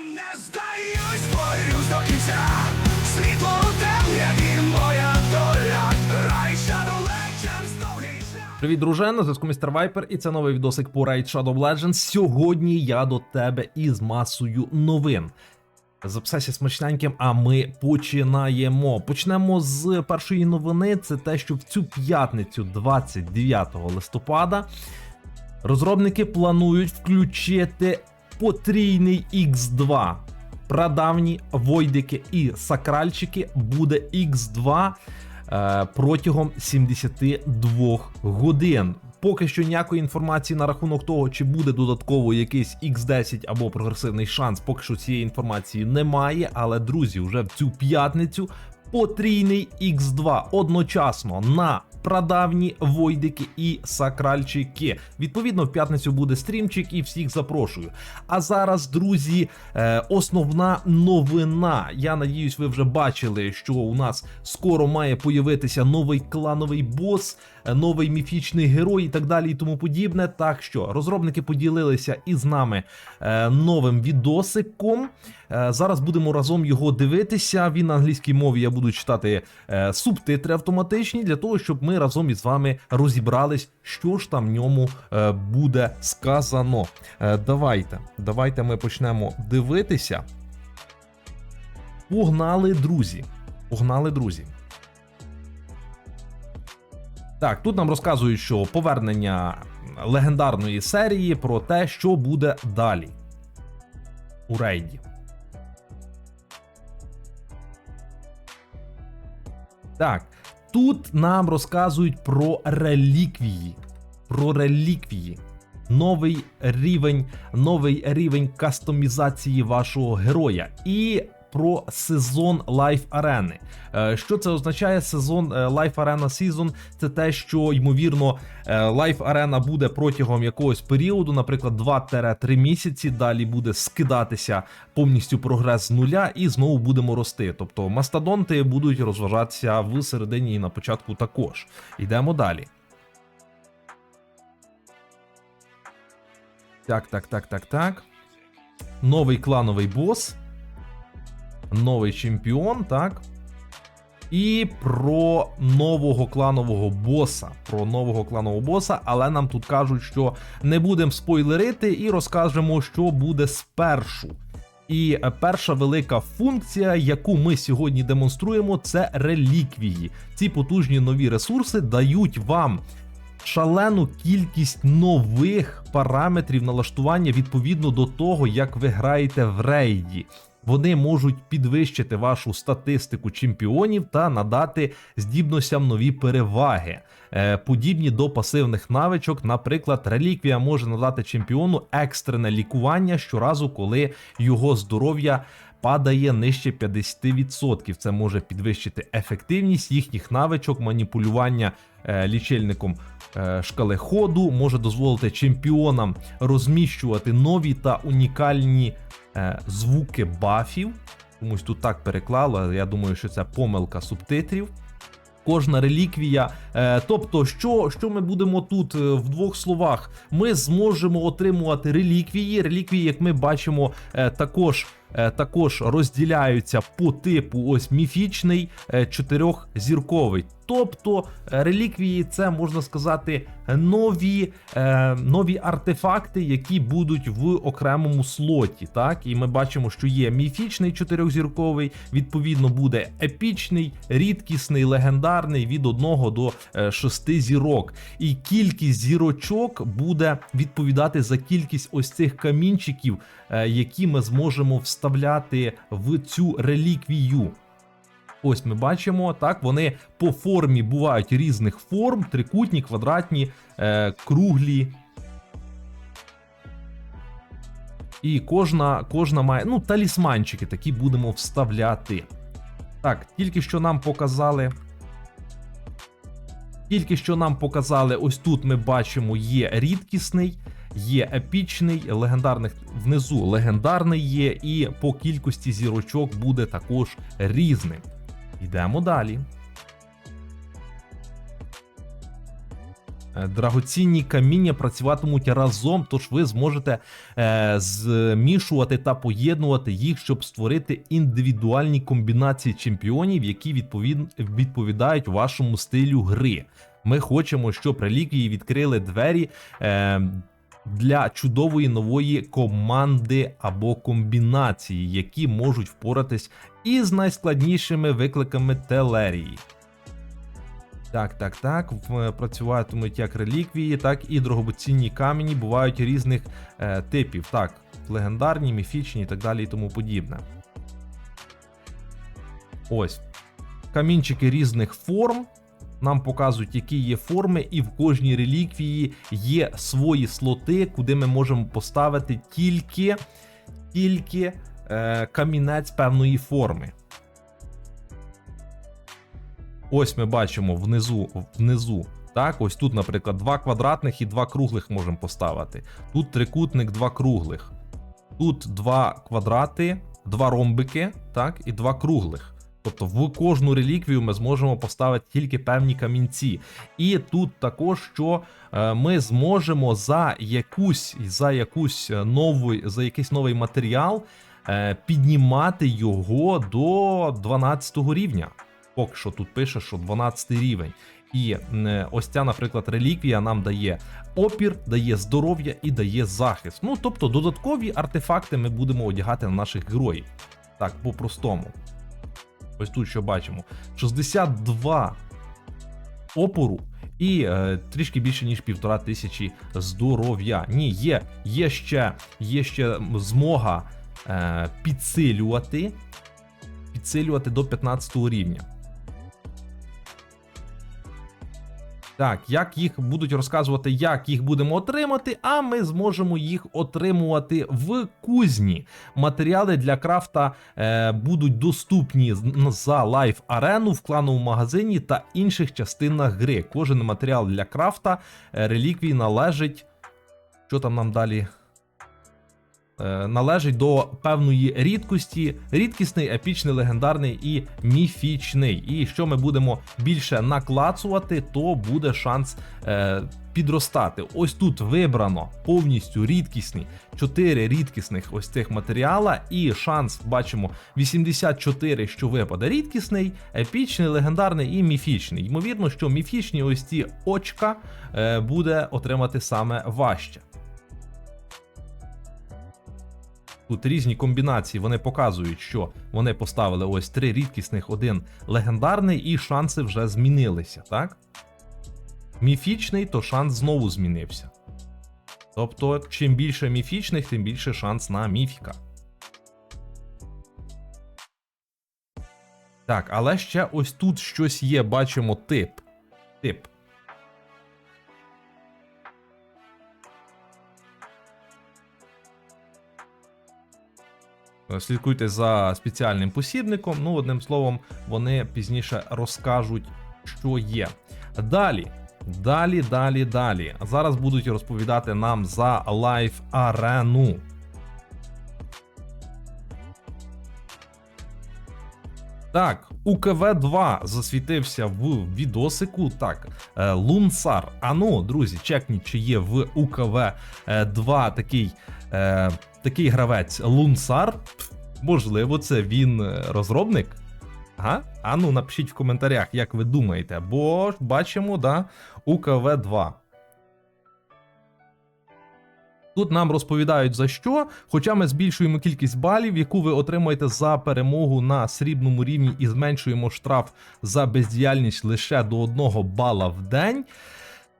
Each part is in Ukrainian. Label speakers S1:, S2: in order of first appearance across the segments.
S1: Не здаюсь, борюсь до кінця. Світло у темряві моя доля. Рай Shadow Legends довгий.
S2: Привіт, дружина, на зв'язку містер Вайпер, і це новий відосик по Raid Shadow Legends. Сьогодні я до тебе із масою новин. Записайся смачненьким, а ми починаємо. Почнемо з першої новини. Це те, що в цю п'ятницю, 29 листопада, розробники планують включити потрійний X2. Прадавні войдики і сакральчики буде X2 е, протягом 72 годин. Поки що ніякої інформації на рахунок того, чи буде додатково якийсь X10 або прогресивний шанс, поки що цієї інформації немає. Але друзі, вже в цю п'ятницю потрійний X2 одночасно на прадавні войдики і сакральчики. Відповідно, в п'ятницю буде стрімчик і всіх запрошую. А зараз, друзі, е, основна новина. Я надіюсь, ви вже бачили, що у нас скоро має появитися новий клановий бос, новий міфічний герой і так далі, і тому подібне. Так що розробники поділилися із нами е, новим відосиком. Е, зараз будемо разом його дивитися. Він на англійській мові я буду читати е, субтитри автоматичні для того, щоб ми разом із вами розібрались, що ж там в ньому е, буде сказано. Е, давайте, давайте ми почнемо дивитися. Погнали, друзі. Погнали, друзі. Так, тут нам розказують, що повернення легендарної серії про те, що буде далі у рейді. Так, тут нам розказують про реліквії. Про реліквії. Новий рівень, новий рівень кастомізації вашого героя. І про сезон Life арени. Е, Що це означає? Сезон е, Life Arena Season це те, що ймовірно е, Life Arena буде протягом якогось періоду, наприклад, 2-3 місяці. Далі буде скидатися повністю прогрес з нуля, і знову будемо рости. Тобто мастодонти будуть розважатися в середині і на початку також. Йдемо далі. Так, так, так, так, так. Новий клановий бос. Новий чемпіон, так. І про нового кланового боса. Про нового кланового боса, але нам тут кажуть, що не будемо спойлерити і розкажемо, що буде спершу. І перша велика функція, яку ми сьогодні демонструємо, це реліквії. Ці потужні нові ресурси дають вам шалену кількість нових параметрів налаштування відповідно до того, як ви граєте в рейді. Вони можуть підвищити вашу статистику чемпіонів та надати здібностям нові переваги, е, подібні до пасивних навичок. Наприклад, реліквія може надати чемпіону екстрене лікування щоразу, коли його здоров'я падає нижче 50%. Це може підвищити ефективність їхніх навичок, маніпулювання е, лічильником е, шкали ходу, може дозволити чемпіонам розміщувати нові та унікальні звуки бафів. Комусь тут так переклало, я думаю, що це помилка субтитрів. Кожна реліквія. Е, тобто, що, що ми будемо тут е, в двох словах? Ми зможемо отримувати реліквії. Реліквії, як ми бачимо, е, також. е, Також розділяються по типу ось міфічний е, чотирьохзірковий. Тобто е, реліквії це можна сказати нові, е, нові артефакти, які будуть в окремому слоті. Так, і ми бачимо, що є міфічний чотирьохзірковий, відповідно, буде епічний, рідкісний, легендарний від 1 до 6 зірок. І кількість зірочок буде відповідати за кількість ось цих камінчиків, е, які ми зможемо вставляти в цю реліквію. Ось ми бачимо, так вони по формі бувають різних форм: трикутні, квадратні, е, круглі. І кожна, кожна має. Ну, талісманчики такі будемо вставляти. Так, тільки що нам показали. Тільки що нам показали, ось тут ми бачимо, є рідкісний, є епічний, легендарних внизу легендарний є, і по кількості зірочок буде також різним. Йдемо далі. Е, Драгоцінні каміння працюватимуть разом, тож ви зможете е, змішувати та поєднувати їх, щоб створити індивідуальні комбінації чемпіонів, які відповід... відповідають вашому стилю гри. Ми хочемо, щоб реліквії відкрили двері е, для чудової нової команди або комбінації, які можуть впоратись із найскладнішими викликами телерії. Так, так, так. Працюватимуть як реліквії, так і дорогоцінні камені бувають різних е, типів. Так, легендарні, міфічні і так далі і тому подібне. Ось. Камінчики різних форм. Нам показують, які є форми, і в кожній реліквії є свої слоти, куди ми можемо поставити тільки, тільки е, камінець певної форми. Ось ми бачимо внизу, внизу. Так, ось тут, наприклад, два квадратних і два круглих можемо поставити. Тут трикутник, два круглих. Тут два квадрати, два ромбики, так, і два круглих. Тобто в кожну реліквію ми зможемо поставити тільки певні камінці. І тут також, що е, ми зможемо за якусь за якусь е, новий, за якийсь новий матеріал е, піднімати його до 12 рівня. Поки що тут пише, що 12 рівень. І ось ця, наприклад, реліквія нам дає опір, дає здоров'я і дає захист. Ну тобто додаткові артефакти ми будемо одягати на наших героїв. Так, по-простому. Ось тут що бачимо: 62 опору і е, трішки більше ніж півтора тисячі здоров'я. Ні, є, є ще, є ще змога е, підсилювати, підсилювати до 15 рівня. Так, як їх будуть розказувати, як їх будемо отримати, а ми зможемо їх отримувати в кузні. Матеріали для крафта е, будуть доступні за лайф арену в клановому магазині та інших частинах гри. Кожен матеріал для крафта е, реліквій належить. Що там нам далі? Е, належить до певної рідкості, рідкісний, епічний, легендарний і міфічний. І що ми будемо більше наклацувати, то буде шанс е, підростати. Ось тут вибрано повністю рідкісні 4 рідкісних ось цих матеріала, і шанс бачимо 84, що випаде рідкісний, епічний, легендарний і міфічний. Ймовірно, що міфічні ось ці очка е, буде отримати саме важче. Тут різні комбінації вони показують, що вони поставили ось три рідкісних, один легендарний, і шанси вже змінилися, так? Міфічний, то шанс знову змінився. Тобто, чим більше міфічних, тим більше шанс на міфіка. Так, але ще ось тут щось є, бачимо тип. Тип. Слідкуйте за спеціальним посібником. Ну, одним словом, вони пізніше розкажуть, що є. Далі. Далі, далі, далі. Зараз будуть розповідати нам за лайф арену. Так, УКВ-2 засвітився в відосику. Так, е, Лунсар. Ану, друзі, чекніть, чи є в УКВ-2 такий, е, такий гравець Лунсар. Можливо, це він е, розробник. Ага? Ану, напишіть в коментарях, як ви думаєте, бо бачимо, да, УКВ-2. Тут нам розповідають за що, хоча ми збільшуємо кількість балів, яку ви отримаєте за перемогу на срібному рівні і зменшуємо штраф за бездіяльність лише до 1 бала в день.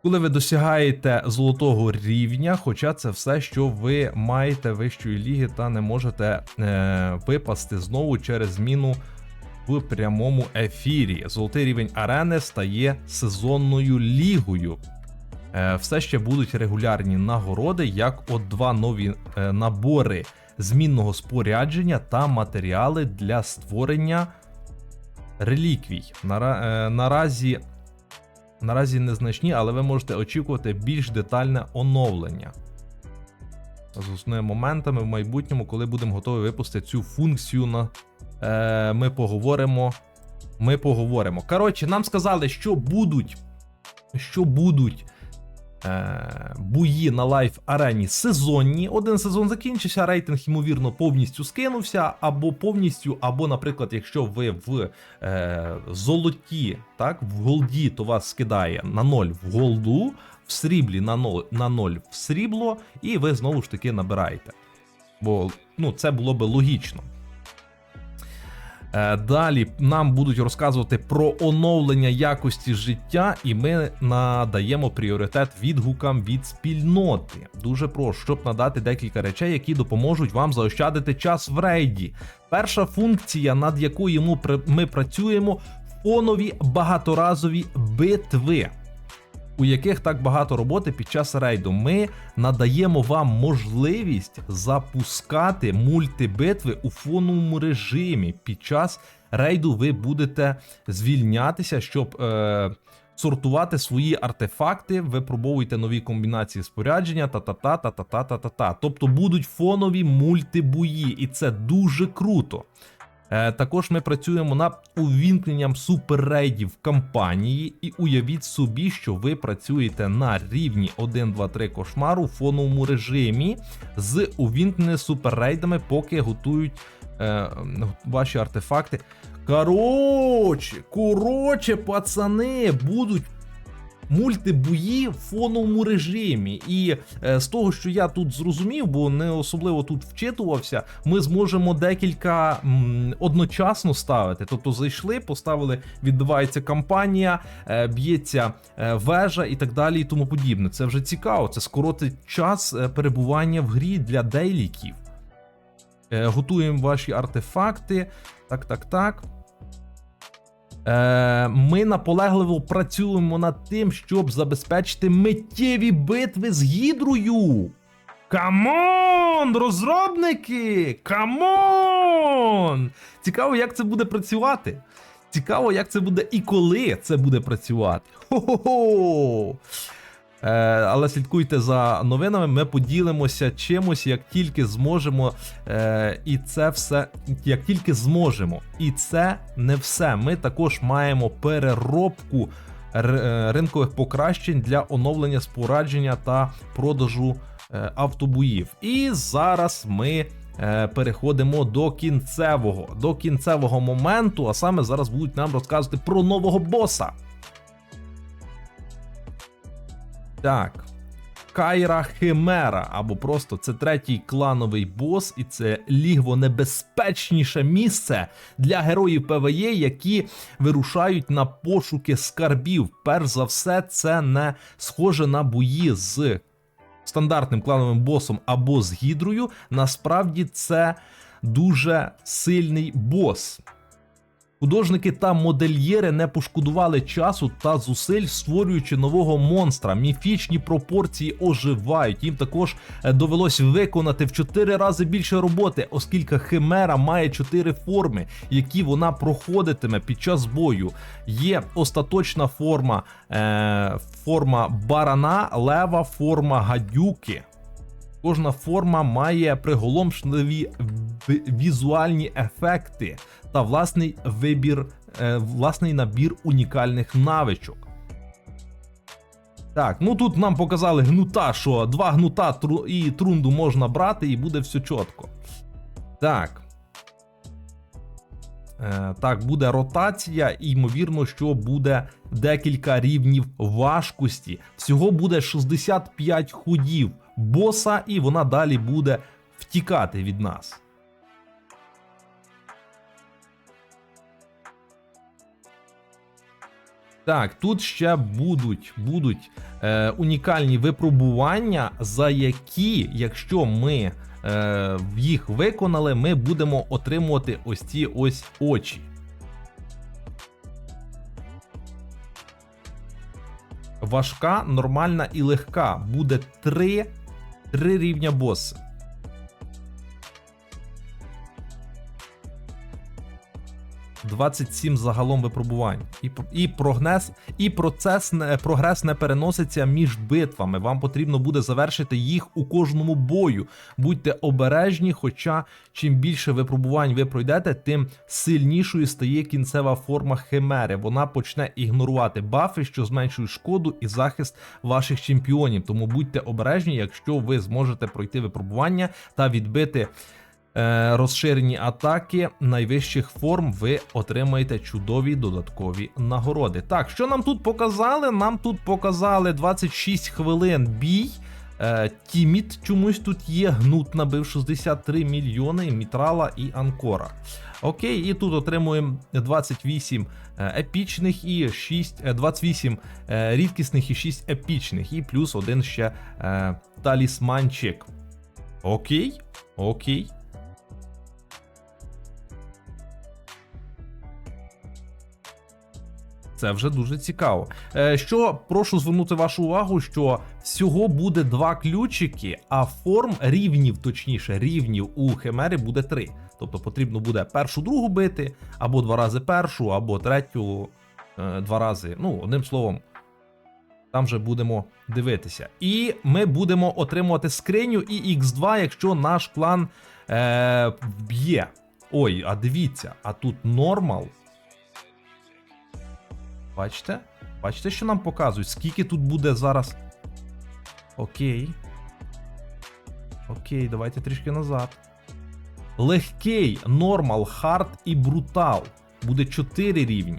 S2: Коли ви досягаєте золотого рівня, хоча це все, що ви маєте вищої ліги та не можете е, випасти знову через зміну в прямому ефірі. Золотий рівень арени стає сезонною лігою. Е, все ще будуть регулярні нагороди, як от два нові е, набори змінного спорядження та матеріали для створення реліквій. Нара, е, наразі, наразі незначні, але ви можете очікувати більш детальне оновлення. З основними моментами в майбутньому, коли будемо готові випустити цю функцію, на, е, ми поговоримо. Ми поговоримо. Коротше, нам сказали, що будуть, що будуть Е, Буї на лайф арені сезонні. Один сезон закінчився, рейтинг, ймовірно, повністю скинувся, або повністю, або, наприклад, якщо ви в е, золоті, так, в голді, то вас скидає на 0 в голду, в сріблі на 0, на 0 в срібло, і ви знову ж таки набираєте. Бо ну, це було би логічно. Е, Далі нам будуть розказувати про оновлення якості життя, і ми надаємо пріоритет відгукам від спільноти. Дуже прошу, щоб надати декілька речей, які допоможуть вам заощадити час в рейді. Перша функція, над якою ми пр- ми працюємо, фонові багаторазові битви. У яких так багато роботи під час рейду, ми надаємо вам можливість запускати мультибитви у фоновому режимі. Під час рейду ви будете звільнятися, щоб е, сортувати свої артефакти, випробовуйте нові комбінації спорядження, та-та-та, та-та-та, та-та-та. Тобто будуть фонові мультибої, і це дуже круто. Е, Також ми працюємо над увімкненням суперрейдів кампанії, і уявіть собі, що ви працюєте на рівні 1, 2, 3 кошмару в фоновому режимі з увімкненими суперрейдами, поки готують е, ваші артефакти. Короче, короче, пацани, будуть мультибої в фоновому режимі. І е, з того, що я тут зрозумів, бо не особливо тут вчитувався, ми зможемо декілька м, одночасно ставити. Тобто зайшли, поставили, відбувається кампанія, е, б'ється е, вежа і так далі, і тому подібне. Це вже цікаво. Це скоротить час е, перебування в грі для дейліків. Е, готуємо ваші артефакти. Так, так, так. Е, ми наполегливо працюємо над тим, щоб забезпечити миттєві битви з гідрою. Камон, розробники! Камон! Цікаво, як це буде працювати. Цікаво, як це буде і коли це буде працювати. Хо-хо-хо! Е, але слідкуйте за новинами. Ми поділимося чимось, як тільки зможемо. Е, і це все, як тільки зможемо. І це не все. Ми також маємо переробку е, ринкових покращень для оновлення спорадження та продажу автобоїв. І зараз ми. Переходимо до кінцевого, до кінцевого моменту, а саме зараз будуть нам розказувати про нового боса. Так. Кайра Химера, або просто це третій клановий бос, і це лігво небезпечніше місце для героїв ПВЕ, які вирушають на пошуки скарбів. Перш за все, це не схоже на бої з стандартним клановим босом або з гідрою. Насправді це дуже сильний бос. Художники та модельєри не пошкодували часу та зусиль, створюючи нового монстра. Міфічні пропорції оживають. Їм також е, довелось виконати в 4 рази більше роботи, оскільки химера має 4 форми, які вона проходитиме під час бою. Є остаточна форма, е, форма барана, лева, форма гадюки. Кожна форма має приголомшливі візуальні ефекти та власний вибір, е, власний набір унікальних навичок. Так, ну тут нам показали гнута, що два гнута і трунду можна брати, і буде все чітко. Так. Е, так, буде ротація, і ймовірно, що буде декілька рівнів важкості. Всього буде 65 ходів боса, і вона далі буде втікати від нас. Так, тут ще будуть, будуть е, унікальні випробування, за які, якщо ми е, їх виконали, ми будемо отримувати ось ці ось очі. Важка, нормальна і легка. Буде три, три рівня боси. 27 загалом випробувань. І, і, прогрес, і процес прогрес не переноситься між битвами. Вам потрібно буде завершити їх у кожному бою. Будьте обережні, хоча чим більше випробувань ви пройдете, тим сильнішою стає кінцева форма химери. Вона почне ігнорувати бафи, що зменшують шкоду і захист ваших чемпіонів. Тому будьте обережні, якщо ви зможете пройти випробування та відбити розширені атаки найвищих форм, ви отримаєте чудові додаткові нагороди. Так, що нам тут показали? Нам тут показали 26 хвилин бій. Е, Тіміт чомусь тут є. Гнут набив 63 мільйони, Мітрала і Анкора. Окей, і тут отримуємо 28 е, епічних і 6, е, 28 е, рідкісних і 6 епічних, і плюс один ще е, талісманчик. Окей, окей. Це вже дуже цікаво. Е, що прошу звернути вашу увагу, що всього буде два ключики, а форм рівнів, точніше, рівнів у Химери буде три. Тобто потрібно буде першу другу бити, або два рази першу, або третю е, два рази. Ну, одним словом, там же будемо дивитися. І ми будемо отримувати скриню і X2, якщо наш клан е, вб'є. Ой, а дивіться, а тут нормал. Бачите? Бачите, що нам показують? Скільки тут буде зараз. Окей. Окей, давайте трішки назад. Легкий, нормал, хард і брутал. Буде 4 рівні.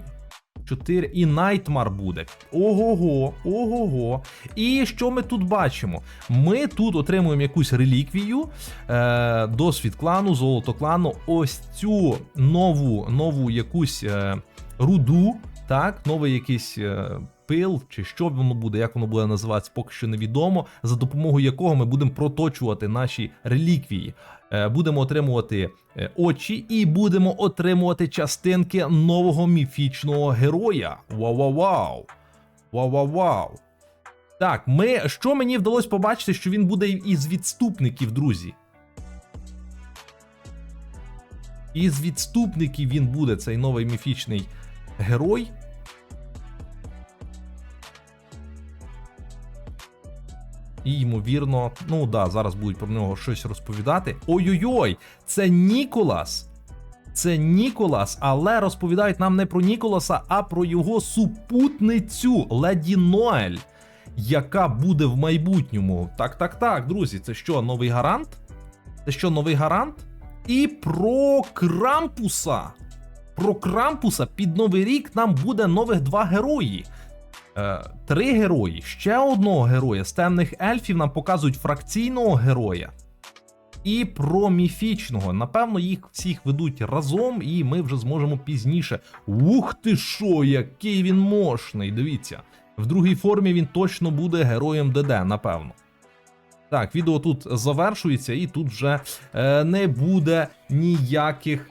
S2: 4 і Найтмар буде. Ого-го, ого-го. І що ми тут бачимо? Ми тут отримуємо якусь реліквію, е, досвід клану, золото клану. Ось цю нову, нову якусь е, руду, так, новий якийсь е, пил, чи що воно буде, як воно буде називатися, поки що невідомо, за допомогою якого ми будемо проточувати наші реліквії. Е, Будемо отримувати е, очі і будемо отримувати частинки нового міфічного героя. Вау-вау-вау! Вау-вау-вау! Так, ми що мені вдалося побачити, що він буде із відступників, друзі. Із відступників він буде цей новий міфічний герой. І ймовірно, ну да, зараз будуть про нього щось розповідати. Ой-ой-ой, це Ніколас. Це Ніколас, але розповідають нам не про Ніколаса, а про його супутницю Леді Ноель, яка буде в майбутньому. Так, так, так, друзі, це що, новий гарант? Це що, новий гарант? І про Крампуса. Про Крампуса під новий рік нам буде нових два герої. Е, три герої, ще одного героя з темних ельфів нам показують фракційного героя. І про міфічного. Напевно, їх всіх ведуть разом, і ми вже зможемо пізніше. Ух ти що, який він мощний! Дивіться. В другій формі він точно буде героєм ДД, напевно. Так, відео тут завершується, і тут вже е, не буде ніяких.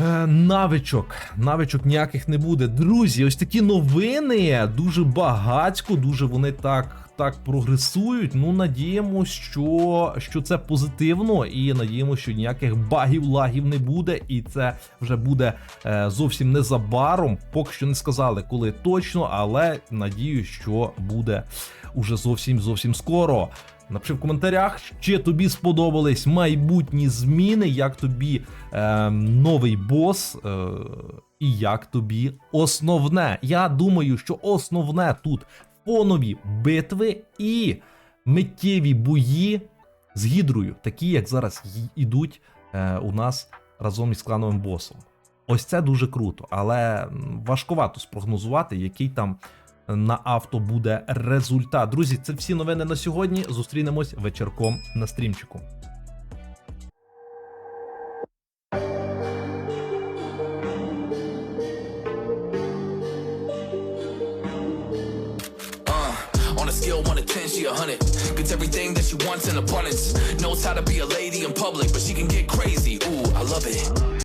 S2: Е, навичок. Навичок ніяких не буде. Друзі, ось такі новини. Дуже багатько, дуже вони так. Так прогресують. Ну, надіємось, що, що це позитивно, і надіємося, що ніяких багів, лагів не буде, і це вже буде е, зовсім незабаром. Поки що не сказали, коли точно, але надію, що буде уже зовсім зовсім скоро. Напиши в коментарях, чи тобі сподобались майбутні зміни, як тобі е, новий бос, е, і як тобі основне. Я думаю, що основне тут фонові битви і миттєві бої з гідрою, такі як зараз й- ідуть е, у нас разом із клановим босом. Ось це дуже круто, але важкувато спрогнозувати, який там на авто буде результат. Друзі, це всі новини на сьогодні. Зустрінемось вечірком на стрімчику.